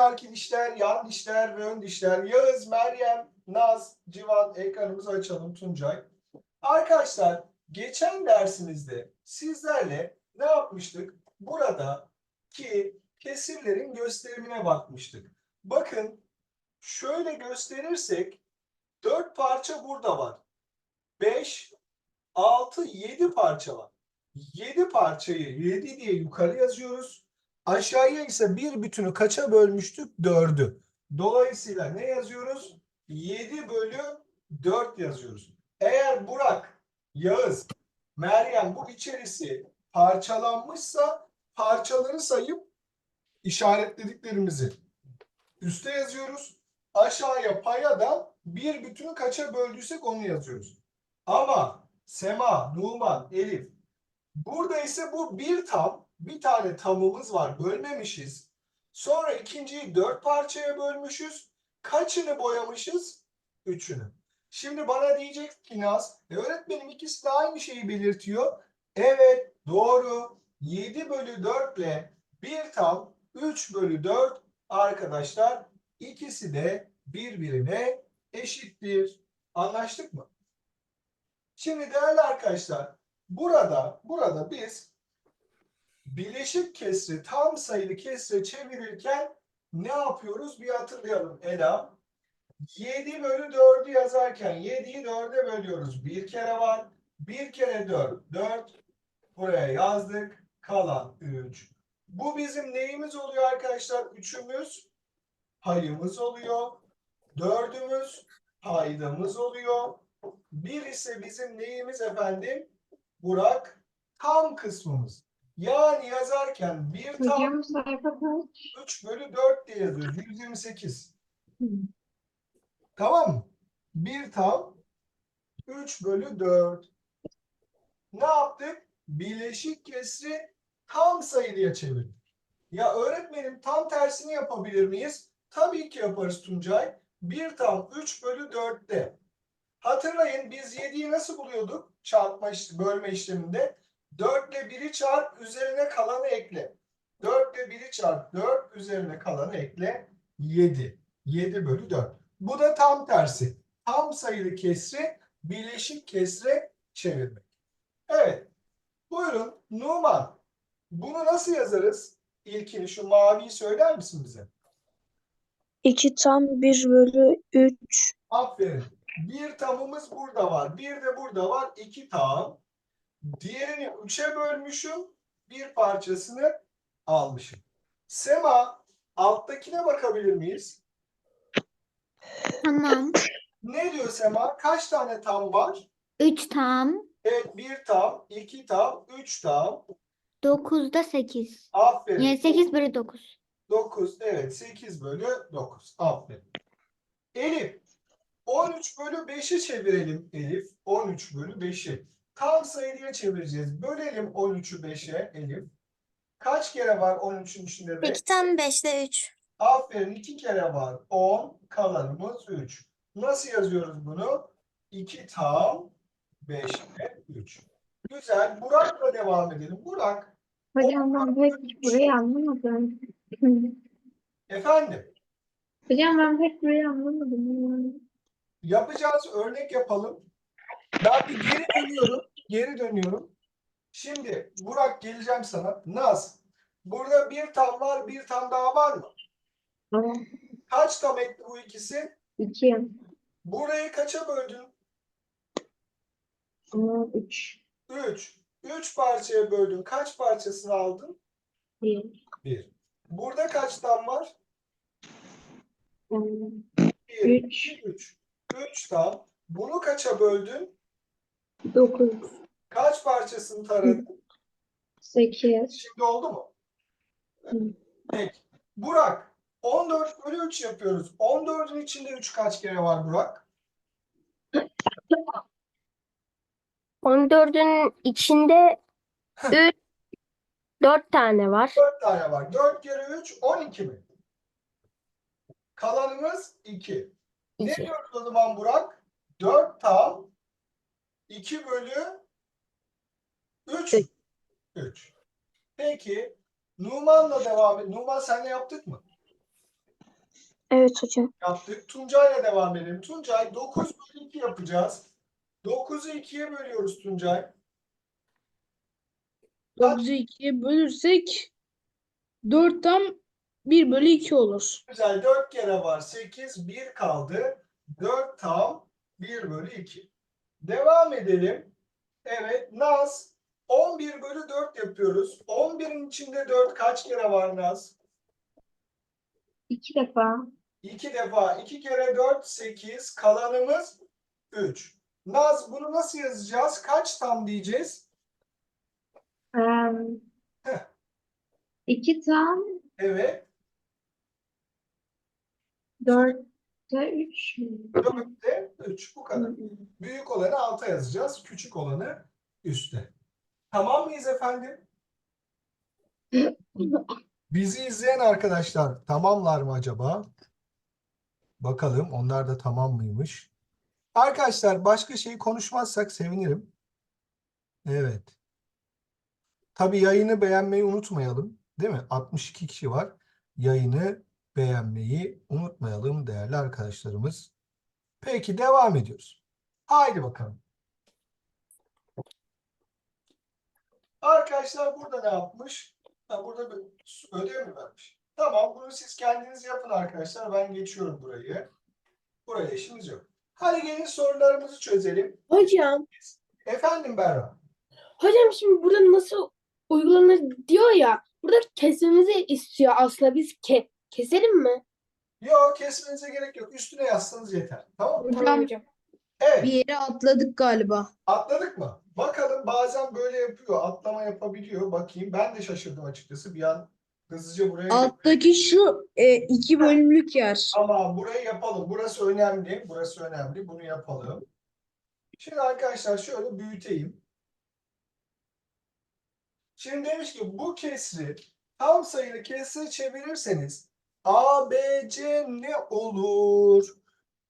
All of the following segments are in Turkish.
arki dişler, yan dişler ve ön dişler. Yağız, Meryem, Naz, Civan ekranımızı açalım Tuncay. Arkadaşlar geçen dersimizde sizlerle ne yapmıştık? Burada ki kesirlerin gösterimine bakmıştık. Bakın şöyle gösterirsek dört parça burada var. 5, 6, 7 parça var. 7 parçayı 7 diye yukarı yazıyoruz. Aşağıya ise bir bütünü kaça bölmüştük? 4'ü. Dolayısıyla ne yazıyoruz? 7 bölü 4 yazıyoruz. Eğer Burak, Yağız, Meryem bu içerisi parçalanmışsa parçaları sayıp işaretlediklerimizi üste yazıyoruz. Aşağıya paya da bir bütünü kaça böldüysek onu yazıyoruz. Ama Sema, Numan, Elif burada ise bu bir tam bir tane tamımız var bölmemişiz. Sonra ikinciyi dört parçaya bölmüşüz. Kaçını boyamışız? Üçünü. Şimdi bana diyecek ki Naz, e öğretmenim ikisi de aynı şeyi belirtiyor. Evet doğru. 7 bölü 4 ile bir tam 3 bölü 4 arkadaşlar ikisi de birbirine eşittir. Anlaştık mı? Şimdi değerli arkadaşlar burada burada biz bileşik kesri tam sayılı kesre çevirirken ne yapıyoruz? Bir hatırlayalım Ela. 7 bölü 4'ü yazarken 7'yi 4'e bölüyoruz. Bir kere var. Bir kere 4. 4. Buraya yazdık. Kalan 3. Bu bizim neyimiz oluyor arkadaşlar? Üçümüz payımız oluyor. Dördümüz paydamız oluyor. Bir ise bizim neyimiz efendim? Burak tam kısmımız. Yani yazarken bir tam Hocam sayfa kaç? 3 bölü 4 diye yazıyoruz. 128. Hı. Tamam mı? Bir tam 3 bölü 4. Ne yaptık? Bileşik kesri tam sayılıya çevirdik. Ya öğretmenim tam tersini yapabilir miyiz? Tabii ki yaparız Tuncay. Bir tam 3 bölü 4'te. Hatırlayın biz 7'yi nasıl buluyorduk? Çarpma bölme işleminde. 4 ile 1'i çarp üzerine kalanı ekle. 4 ile 1'i çarp 4 üzerine kalanı ekle 7. 7 bölü 4. Bu da tam tersi. Tam sayılı kesri bileşik kesre çevirmek. Evet. Buyurun Numan. Bunu nasıl yazarız? İlkini şu maviyi söyler misin bize? 2 tam 1 bölü 3. Aferin. Bir tamımız burada var. Bir de burada var. İki tam. Diğerini üçe bölmüşüm. Bir parçasını almışım. Sema alttakine bakabilir miyiz? Tamam. Ne diyor Sema? Kaç tane tam var? 3 tam. Evet bir tam, iki tam, üç tam. 9'da 8. Aferin. Yani 8 bölü 9. 9 evet 8 bölü 9. Aferin. Elif 13 bölü 5'i çevirelim Elif. 13 bölü 5'i. Tam sayıya çevireceğiz. Bölelim 13'ü 5'e Elif. Kaç kere var 13'ün içinde 5? 2 tam 5'te 3. Aferin 2 kere var. 10 kalanımız 3. Nasıl yazıyoruz bunu? 2 tam 5'te 3. Güzel. Burak'la devam edelim. Burak Hocam ben pek burayı anlamadım. efendim Hocam ben pek burayı anlamadım. Yapacağız örnek yapalım. Ben bir geri dönüyorum. Geri dönüyorum. Şimdi Burak geleceğim sana. Naz. Burada bir tam var, bir tam daha var mı? Kaç tam etti bu ikisi? 2. Burayı kaça böldün? 3. 3. 3 parçaya böldün. Kaç parçasını aldın? 1. 1. Burada kaç tam var? 1, Üç. 2, 3. 3 tam. Bunu kaça böldün? 9. Kaç parçasını taradın? 8. Şimdi oldu mu? Hı. Peki. Burak, 14 bölü 3 yapıyoruz. 14'ün içinde 3 kaç kere var Burak? 14'ün içinde 3 4 tane var. 4 tane var. 4 kere 3, 12 mi? Kalanımız 2. Ne 2. diyoruz o zaman Burak? 4 tam 2 bölü 3. Üç. 3. Peki. Numan'la devam et. Numan senle yaptık mı? Evet hocam. Yaptık. Tuncay'la devam edelim. Tuncay 9 bölü 2 yapacağız. 9'u 2'ye bölüyoruz Tuncay. 9'u 2'ye bölürsek 4 tam 1 bölü 2 olur. Güzel. 4 kere var. 8, 1 kaldı. 4 tam 1 bölü 2. Devam edelim. Evet. Naz 11 bölü 4 yapıyoruz. 11'in içinde 4 kaç kere var Naz? İki defa. 2 defa. 2 kere 4, 8. Kalanımız 3. Naz bunu nasıl yazacağız? Kaç tam diyeceğiz? Em, Heh. iki tam Evet. dörtte üç mü? 4'te 3. Bu kadar. Büyük olanı alta yazacağız. Küçük olanı üste. Tamam mıyız efendim? Bizi izleyen arkadaşlar tamamlar mı acaba? Bakalım onlar da tamam mıymış? Arkadaşlar başka şey konuşmazsak sevinirim. Evet. Tabii yayını beğenmeyi unutmayalım. Değil mi? 62 kişi var. Yayını beğenmeyi unutmayalım değerli arkadaşlarımız. Peki devam ediyoruz. Haydi bakalım. Arkadaşlar burada ne yapmış? Ha, burada bir ödev mi vermiş? Tamam bunu siz kendiniz yapın arkadaşlar. Ben geçiyorum burayı. Buraya işimiz yok. Hadi gelin sorularımızı çözelim. Hocam, Efendim Berra. hocam şimdi burada nasıl uygulanır diyor ya. Burada kesmemizi istiyor aslında biz ke keselim mi? Yok kesmenize gerek yok. Üstüne yazsanız yeter. Tamam mı? Tamam Hocam. Evet. bir yere atladık galiba. Atladık mı? Bakalım bazen böyle yapıyor. Atlama yapabiliyor. Bakayım. Ben de şaşırdım açıkçası. Bir an hızlıca buraya Alttaki şu e, iki bölümlük yer. Ama burayı yapalım. Burası önemli. Burası önemli. Bunu yapalım. Şimdi arkadaşlar şöyle büyüteyim. Şimdi demiş ki bu kesri tam sayılı kesre çevirirseniz A, B, C ne olur?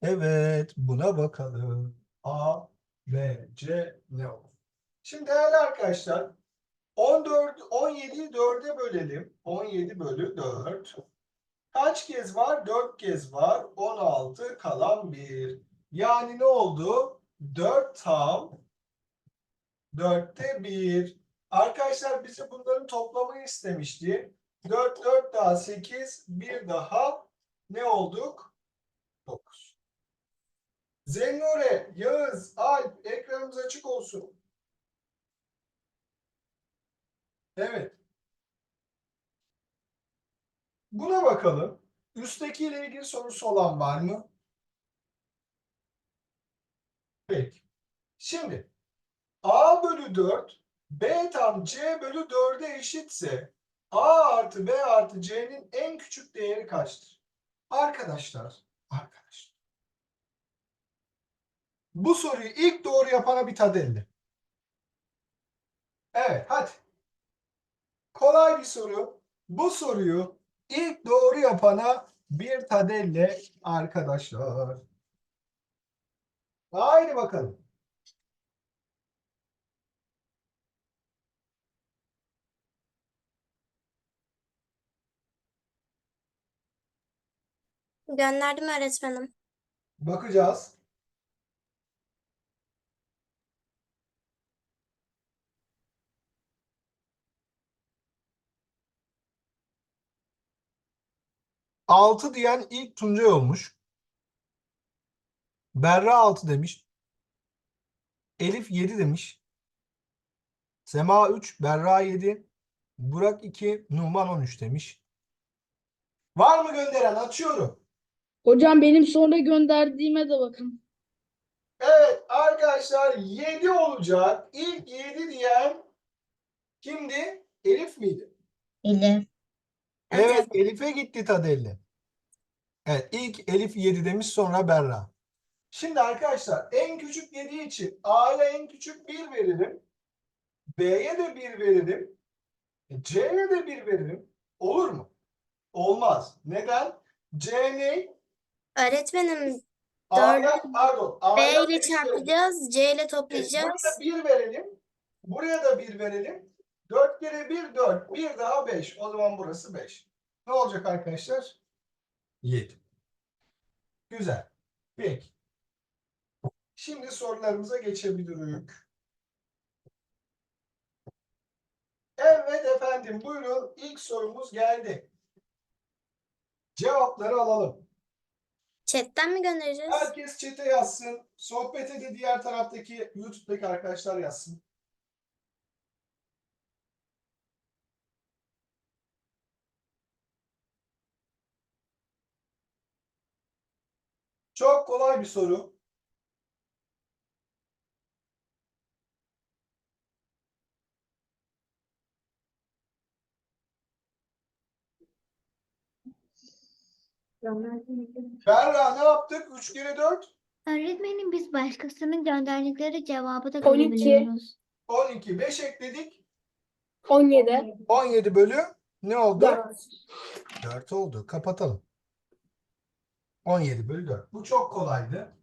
Evet, buna bakalım. A, B, C ne olur? Şimdi değerli arkadaşlar 14, 17'yi 4'e bölelim. 17 bölü 4. Kaç kez var? 4 kez var. 16 kalan 1. Yani ne oldu? 4 tam 4'te 1. Arkadaşlar bize bunların toplamını istemişti. 4, 4 daha 8, 1 daha ne olduk? 9. Zennure, Yağız, Alp ekranımız açık olsun. Evet. Buna bakalım. Üstteki ile ilgili sorusu olan var mı? Peki. Şimdi A bölü 4 B tam C bölü 4'e eşitse A artı B artı C'nin en küçük değeri kaçtır? Arkadaşlar, arkadaşlar. Bu soruyu ilk doğru yapana bir tadelli. Evet, hadi. Kolay bir soru. Bu soruyu ilk doğru yapana bir tadelle arkadaşlar. Haydi bakalım. Gönderdim öğretmenim. Bakacağız. Altı diyen ilk Tuncay olmuş. Berra 6 demiş. Elif 7 demiş. Sema 3, Berra 7, Burak 2, Numan 13 demiş. Var mı gönderen? Açıyorum. Hocam benim sonra gönderdiğime de bakın. Evet arkadaşlar 7 olacak. İlk 7 diyen kimdi? Elif miydi? Elif. Evet Elif'e gitti Tadelli. Evet ilk Elif 7 demiş sonra Berra. Şimdi arkadaşlar en küçük 7 için A'ya en küçük 1 verelim. B'ye de 1 verelim. C'ye de 1 verelim. Olur mu? Olmaz. Neden? C ne? Öğretmenim A'ya pardon. B A'ya ile beş verelim. çarpacağız, C ile toplayacağız. Buraya 1 verelim. Buraya da 1 verelim. 4 kere 1 4. 1 daha 5. O zaman burası 5. Ne olacak arkadaşlar? 7. Güzel. Peki. Şimdi sorularımıza geçebiliriz. Evet efendim buyurun ilk sorumuz geldi. Cevapları alalım. Chatten mi göndereceğiz? Herkes chat'e yazsın. Sohbete de diğer taraftaki YouTube'daki arkadaşlar yazsın. Çok kolay bir soru. Berra ne yaptık? 3 kere 4. Öğretmenim biz başkasının gönderdikleri cevabı da 12. görebiliyoruz. 12. 5 ekledik. 17. 17 bölü ne oldu? 4. 4 oldu. Kapatalım. 17 bölü 4. Bu çok kolaydı.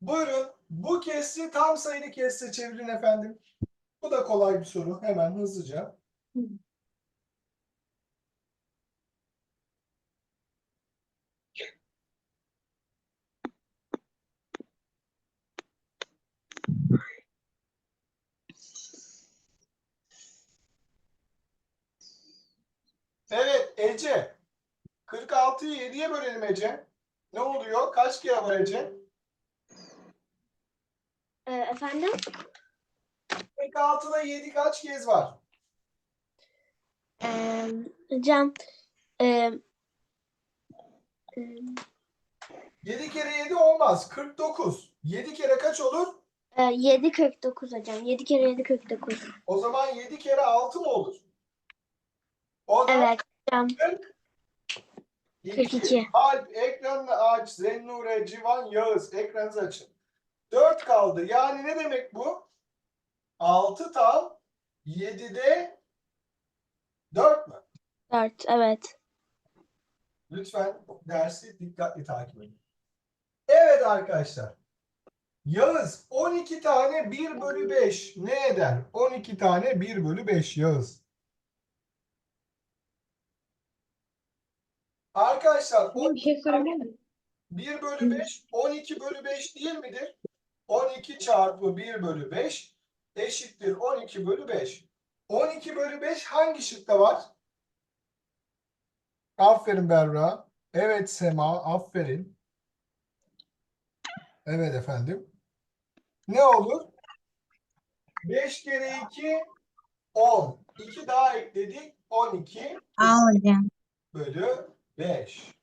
Buyurun. Bu kesri tam sayılı kesre çevirin efendim. Bu da kolay bir soru. Hemen hızlıca. Evet Ece. 46'yı 7'ye bölelim Ece. Ne oluyor? Kaç kere var Ece? Ee, efendim? 46'da 7 kaç kez var? Ee, hocam e, 7 kere 7 olmaz. 49. 7 kere kaç olur? e, 7 49 hocam. 7 kere 7 49. O zaman 7 kere 6 mı olur? O da Evet hocam. 42. 42. Alp ekranını aç. Zennure, Civan, Yağız ekranınızı açın. 4 kaldı. Yani ne demek bu? 6 tam 7'de 4 mü? 4 evet. Lütfen dersi dikkatli takip edin. Evet arkadaşlar. Yağız 12 tane 1 bölü 5 ne eder? 12 tane 1 bölü 5 Yağız. Arkadaşlar Bir şey söyleyeyim mi? 1 bölü 5 12 bölü 5 değil midir? 12 çarpı 1 bölü 5 eşittir 12 bölü 5. 12 bölü 5 hangi şıkta var? Aferin Berra. Evet Sema. Aferin. Evet efendim. Ne olur? 5 kere 2 10. 2 daha ekledik. 12 Aa hocam. bölü 5.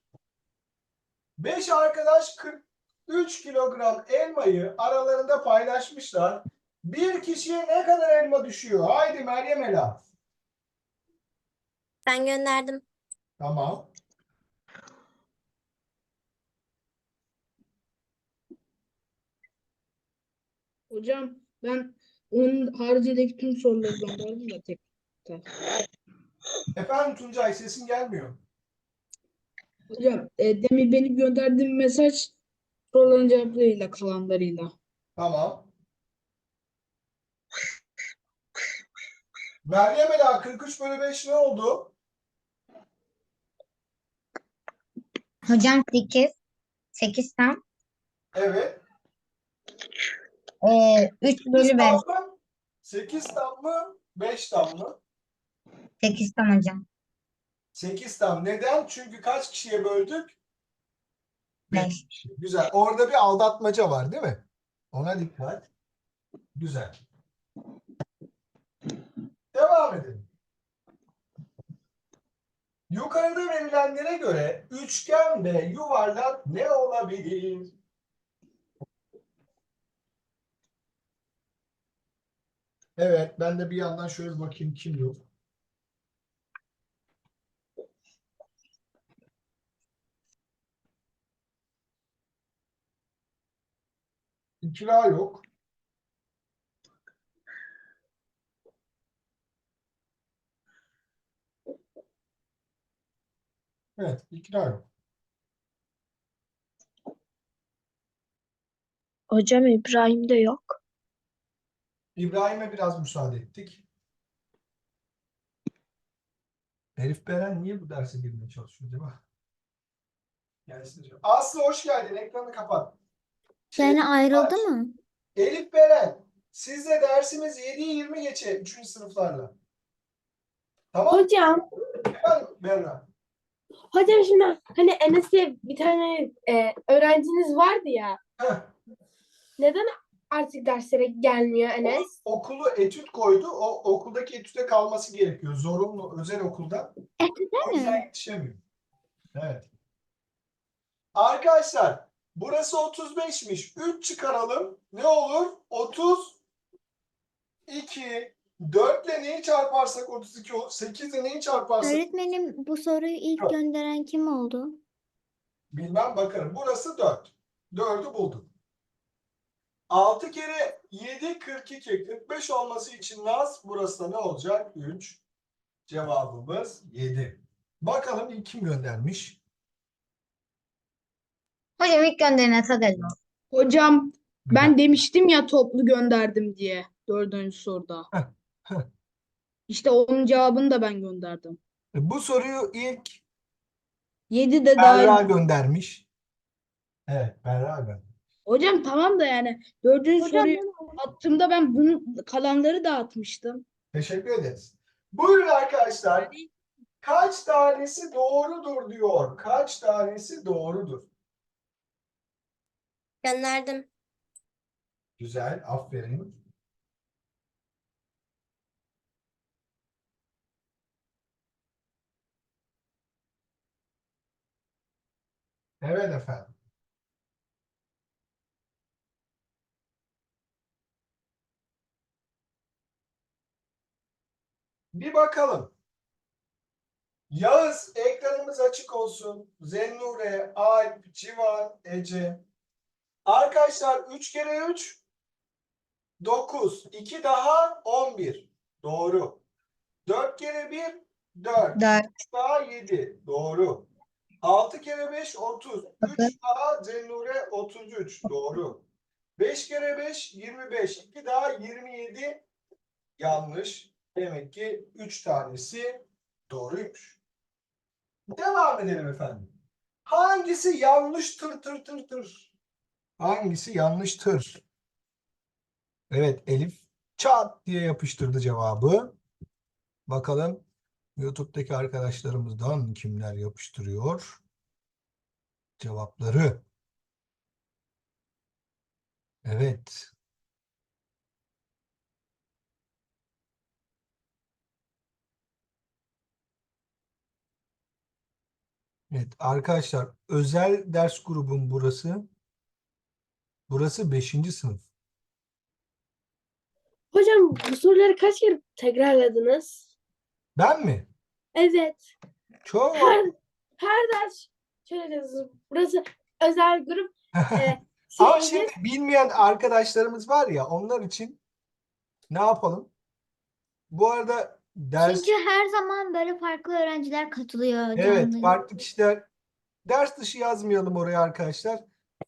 5 arkadaş 43 kilogram elmayı aralarında paylaşmışlar. Bir kişiye ne kadar elma düşüyor? Haydi Meryem Ela. Ben gönderdim. Tamam. Hocam ben onun haricindeki tüm soruları gönderdim de tek. Efendim Tuncay sesin gelmiyor. Hocam e, demin benim gönderdiğim mesaj soruların cevaplarıyla kalanlarıyla. Tamam. Meryem Ela 43 bölü 5 ne oldu? Hocam 8. 8 tam. Evet. Ee, 3 8 bölü 5. tam mı? 8 tam mı? 5 tam mı? 8 tam hocam. 8 tam. Neden? Çünkü kaç kişiye böldük? Bir 5. kişi. Güzel. Orada bir aldatmaca var değil mi? Ona dikkat. Güzel. Devam edelim. Yukarıda verilenlere göre üçgen ve yuvarlak ne olabilir? Evet, ben de bir yandan şöyle bakayım kim yok. İkra yok. Evet, ikra yok. Hocam İbrahim de yok. İbrahim'e biraz müsaade ettik. Elif Beren niye bu derse girmeye çalışıyor acaba? Gelsin hocam. Aslı hoş geldin. Ekranı kapat. Yani ayrıldı mı? Elif Beren. Sizle dersimiz 7'yi 20 geçe 3. sınıflarla. Tamam mı? Hocam, Efendim Berra. hocam şimdi hani Enes'te bir tane e, öğrenciniz vardı ya. Heh. Neden artık derslere gelmiyor Enes? Okulu etüt koydu. O okuldaki etüte kalması gerekiyor. Zorunlu özel okulda. Etüde O mi? yüzden yetişemiyor. Evet. Arkadaşlar burası 35'miş. 3 çıkaralım. Ne olur? 32 4 ile neyi çarparsak 32 olur. 8 ile neyi çarparsak Öğretmenim bu soruyu ilk Yok. gönderen kim oldu? bilmem bakarım. Burası 4. 4'ü bulduk. 6 kere 7 42 45 olması için Naz burası da ne olacak? 3. Cevabımız 7. Bakalım ilk kim göndermiş? Hocam ilk gönderene Tadel Hocam ben demiştim ya toplu gönderdim diye dördüncü soruda. Heh, heh. İşte onun cevabını da ben gönderdim. Bu soruyu ilk 7 de Berra dahil. göndermiş. Evet, Berra göndermiş. Hocam tamam da yani dördüncü Hocam soruyu attığımda ben bunun kalanları dağıtmıştım. Teşekkür ederiz. Buyurun arkadaşlar. Kaç tanesi doğrudur diyor. Kaç tanesi doğrudur? Gönderdim. Güzel, aferin. Evet efendim. Bir bakalım. Yağız ekranımız açık olsun. Zennure, Alp, Civan, Ece. Arkadaşlar 3 kere 3 9. 2 daha 11. Doğru. 4 kere 1 4. 4. 3 daha 7. Doğru. 6 kere 5 30. 3 daha Zennure 33. Doğru. 5 kere 5 25. 2 daha 27. Yanlış. Demek ki 3 tanesi doğruymuş. Devam edelim efendim. Hangisi yanlış tır tır tır tır? Hangisi yanlıştır? Evet Elif çat diye yapıştırdı cevabı. Bakalım YouTube'daki arkadaşlarımızdan kimler yapıştırıyor cevapları. Evet. Evet arkadaşlar özel ders grubum burası. Burası 5. sınıf. Hocam bu soruları kaç kere tekrarladınız? Ben mi? Evet. Çok. Her, her ders şöyle. Burası özel grup. E, Ama siz- şimdi bilmeyen arkadaşlarımız var ya onlar için ne yapalım? Bu arada ders Çünkü her zaman böyle farklı öğrenciler katılıyor evet canlı. farklı kişiler ders dışı yazmayalım oraya arkadaşlar.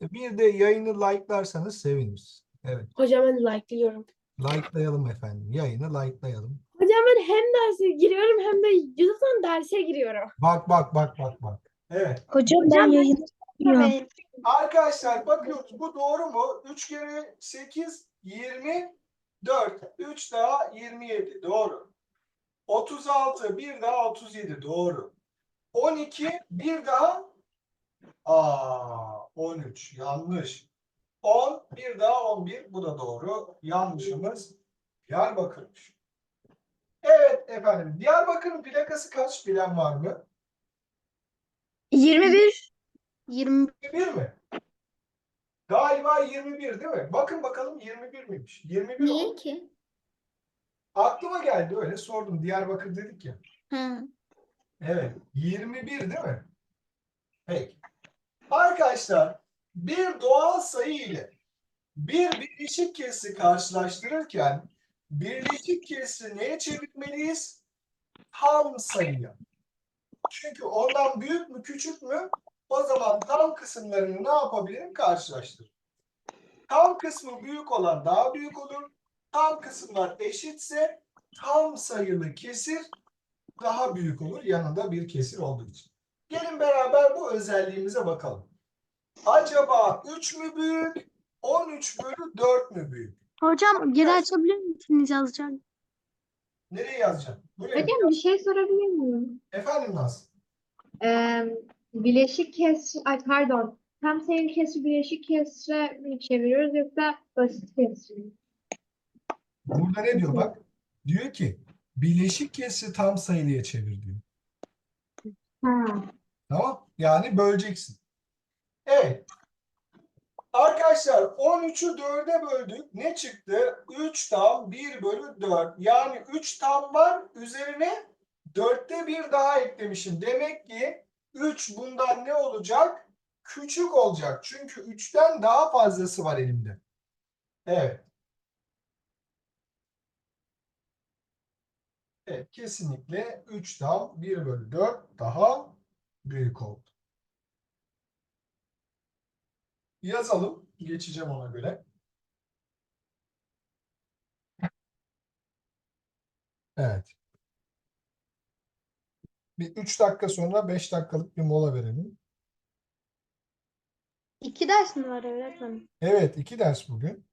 Bir de yayını like'larsanız seviniriz. Evet Hocam ben like'lıyorum. like'layalım efendim. Yayını like'layalım. Hocam ben hem derse giriyorum hem de YouTube'dan derse giriyorum. Bak bak bak bak bak. Evet. Hocam ben yayını yapıyorum. Arkadaşlar bakıyoruz bu doğru mu? 3 kere 8 24. 3 daha 27. Doğru. 36 bir daha 37. Doğru. 12 bir daha Aa 13. Yanlış. 10 bir daha 11. Bu da doğru. Yanlışımız Diyarbakır'mış. Evet efendim. Diyarbakır'ın plakası kaç bilen var mı? 21. 20 21 mi? Galiba 21 değil mi? Bakın bakalım 21 miymiş? 21 niye o. ki? Aklıma geldi öyle sordum. Diyarbakır dedik ya. Ha. Evet. 21 değil mi? Peki. Arkadaşlar bir doğal sayı ile bir birleşik kesri karşılaştırırken birleşik kesri neye çevirmeliyiz? Tam sayıya. Çünkü ondan büyük mü küçük mü? O zaman tam kısımlarını ne yapabilirim? Karşılaştır. Tam kısmı büyük olan daha büyük olur. Tam kısımlar eşitse tam sayılı kesir daha büyük olur. Yanında bir kesir olduğu için. Gelin beraber bu özelliğimize bakalım. Acaba 3 mü büyük, 13 bölü 4 mü büyük? Hocam geri açabilir misiniz yazacağım? Nereye yazacağım? Buraya. Hocam bir şey sorabilir miyim? Efendim Naz? Ee, bileşik kesri, ay pardon. Tam sayılı kesri bileşik kesre mi çeviriyoruz yoksa basit kesri mi? Burada ne diyor bak? Diyor ki bileşik kesri tam sayılıya çevir diyor. Ha. Tamam? Yani böleceksin. Evet. Arkadaşlar 13'ü 4'e böldük. Ne çıktı? 3 tam 1 bölü 4. Yani 3 tam var. Üzerine 4'te 1 daha eklemişim. Demek ki 3 bundan ne olacak? Küçük olacak. Çünkü 3'ten daha fazlası var elimde. Evet. Evet, kesinlikle 3 tam 1 bölü 4 daha büyük oldu. Yazalım. Geçeceğim ona göre. Evet. Bir 3 dakika sonra 5 dakikalık bir mola verelim. İki ders mi var öğretmenim? Evet, iki ders bugün.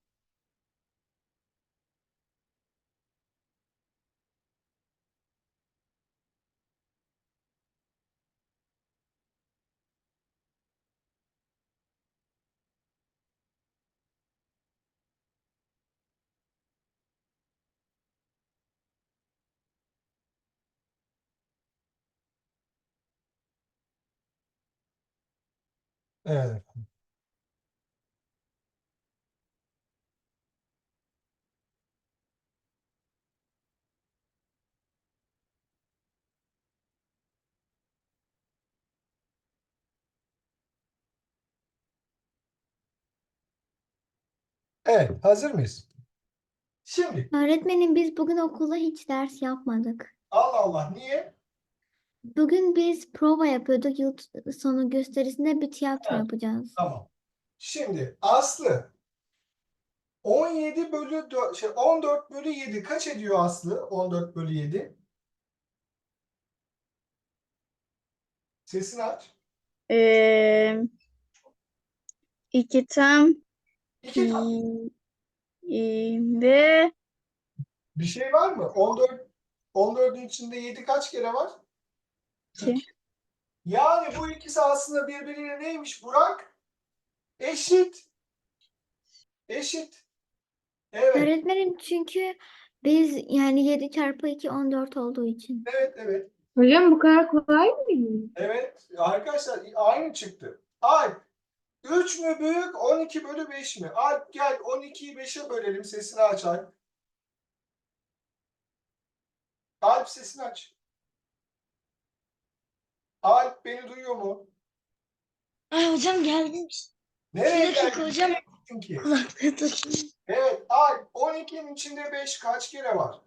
Evet. Evet, hazır mıyız? Şimdi Öğretmenim biz bugün okulda hiç ders yapmadık. Allah Allah niye? Bugün biz prova yapıyorduk. Yıl sonu gösterisinde bir tiyatro Evet. yapacağız. Tamam. Şimdi Aslı 17 bölü 4, şey 14 bölü 7 kaç ediyor Aslı? 14 bölü 7. Sesini aç. Ee, iki tam İki tam. ee, ve Bir şey var mı? 14 14'ün içinde 7 kaç kere var? İki. Yani bu ikisi aslında birbiriyle neymiş Burak? Eşit. Eşit. Evet, Öğretmenim çünkü biz yani 7 çarpı 2 14 olduğu için. evet, evet. Hocam bu kadar kolay mı? Evet arkadaşlar aynı çıktı. Alp 3 mü büyük 12 bölü 5 mi? Alp gel 12'yi 5'e bölelim sesini aç Alp. Alp sesini aç. Alp beni duyuyor mu? Ay hocam geldim. Nereye geldin? hocam. Nereye gittin ki? Kulaklığı takayım. Evet Alp 12'nin içinde 5 kaç kere var?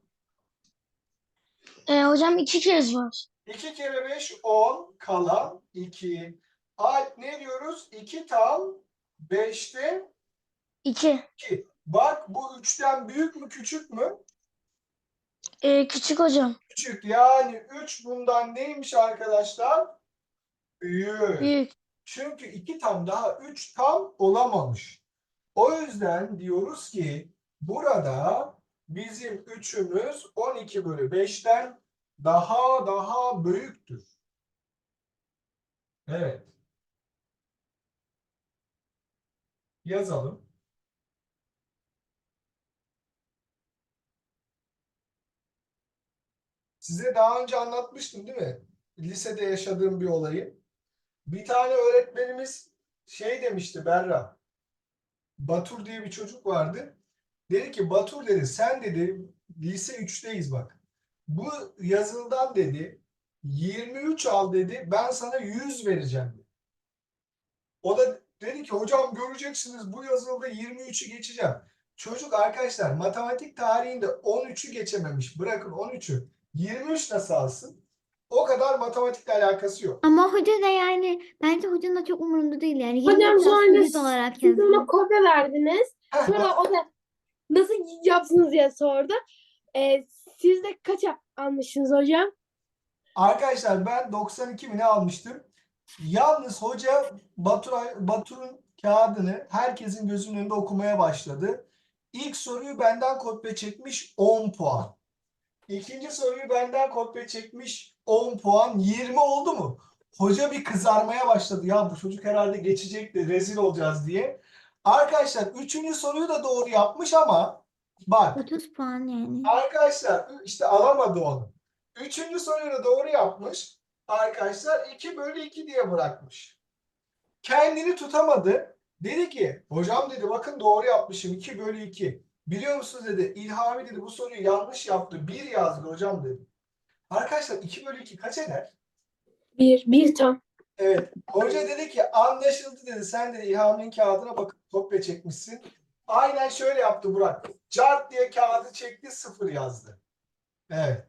Ee, hocam iki kez var. 2 kere 5 10 kalan 2. Alp ne diyoruz? 2 tam 5'te İki. 2. Bak bu 3'ten büyük mü küçük mü? Ee, küçük hocam. Küçük. Yani 3 bundan neymiş arkadaşlar? Büyük. Büyük. Çünkü 2 tam daha 3 tam olamamış. O yüzden diyoruz ki burada bizim 3'ümüz 12 bölü 5'ten daha daha büyüktür. Evet. Yazalım. Size daha önce anlatmıştım değil mi? Lisede yaşadığım bir olayı. Bir tane öğretmenimiz şey demişti Berra. Batur diye bir çocuk vardı. Dedi ki Batur dedi sen dedi lise 3'teyiz bak. Bu yazıldan dedi 23 al dedi ben sana 100 vereceğim dedi. O da dedi ki hocam göreceksiniz bu yazılda 23'ü geçeceğim. Çocuk arkadaşlar matematik tarihinde 13'ü geçememiş. Bırakın 13'ü. 23 nasıl alsın? O kadar matematikle alakası yok. Ama hoca da yani bence hocanın da çok umurunda değil yani. Hocam 23 sonra aslında 100 olarak Siz yazıyor. ona kopya verdiniz. Sonra o da nasıl yapsınız diye sordu. Ee, siz de kaç almışsınız hocam? Arkadaşlar ben 92 mi ne almıştım? Yalnız hoca Batur, Batur'un kağıdını herkesin gözünün önünde okumaya başladı. İlk soruyu benden kopya çekmiş 10 puan. İkinci soruyu benden kopya çekmiş 10 puan. 20 oldu mu? Hoca bir kızarmaya başladı. Ya bu çocuk herhalde geçecek de rezil olacağız diye. Arkadaşlar üçüncü soruyu da doğru yapmış ama bak 30 puan yani. Arkadaşlar işte alamadı onu. Üçüncü soruyu da doğru yapmış. Arkadaşlar 2 bölü 2 diye bırakmış. Kendini tutamadı. Dedi ki hocam dedi bakın doğru yapmışım 2 bölü 2. Biliyor musunuz dedi İlhami dedi bu soruyu yanlış yaptı. 1 yazdı hocam dedi. Arkadaşlar 2 bölü 2 kaç eder? Bir, bir tam. Evet. Hoca dedi ki anlaşıldı dedi. Sen dedi İlhami'nin kağıdına bakıp kopya çekmişsin. Aynen şöyle yaptı Burak. Cart diye kağıdı çekti sıfır yazdı. Evet.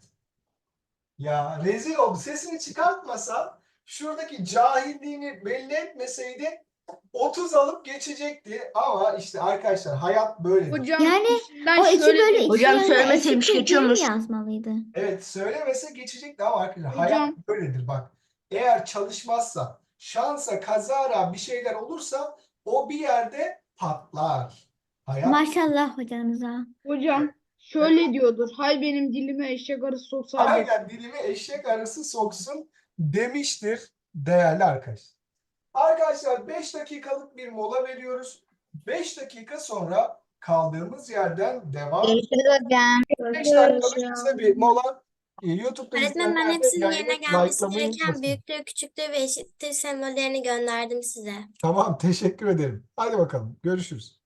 Ya rezil oldu. Sesini çıkartmasa şuradaki cahilliğini belli etmeseydi 30 alıp geçecekti. Ama işte arkadaşlar hayat böyle. Hocam Yani ben O 2 şöyle bölü. 2 Hocam yani söylemeseymiş bir mi geçiyormuş. yazmalıydı? Evet söylemese geçecekti ama arkadaşlar Hocam. hayat böyledir bak. Eğer çalışmazsa, şansa, kazara bir şeyler olursa o bir yerde patlar. Hayat Maşallah hocamıza. Hocam şöyle diyordur. Hay benim dilime eşek arısı soksaydı. aynen dilimi eşek arası soksun demiştir değerli arkadaşlar. Arkadaşlar 5 dakikalık bir mola veriyoruz. 5 dakika sonra kaldığımız yerden devam. Görüşürüz hocam. 5 dakikalık kısa bir mola. Ee, YouTube'da Öğretmenim ben hepsinin yerine gelmesi gereken büyüklüğü, küçüklüğü ve eşittir sembollerini gönderdim size. Tamam teşekkür ederim. Hadi bakalım görüşürüz.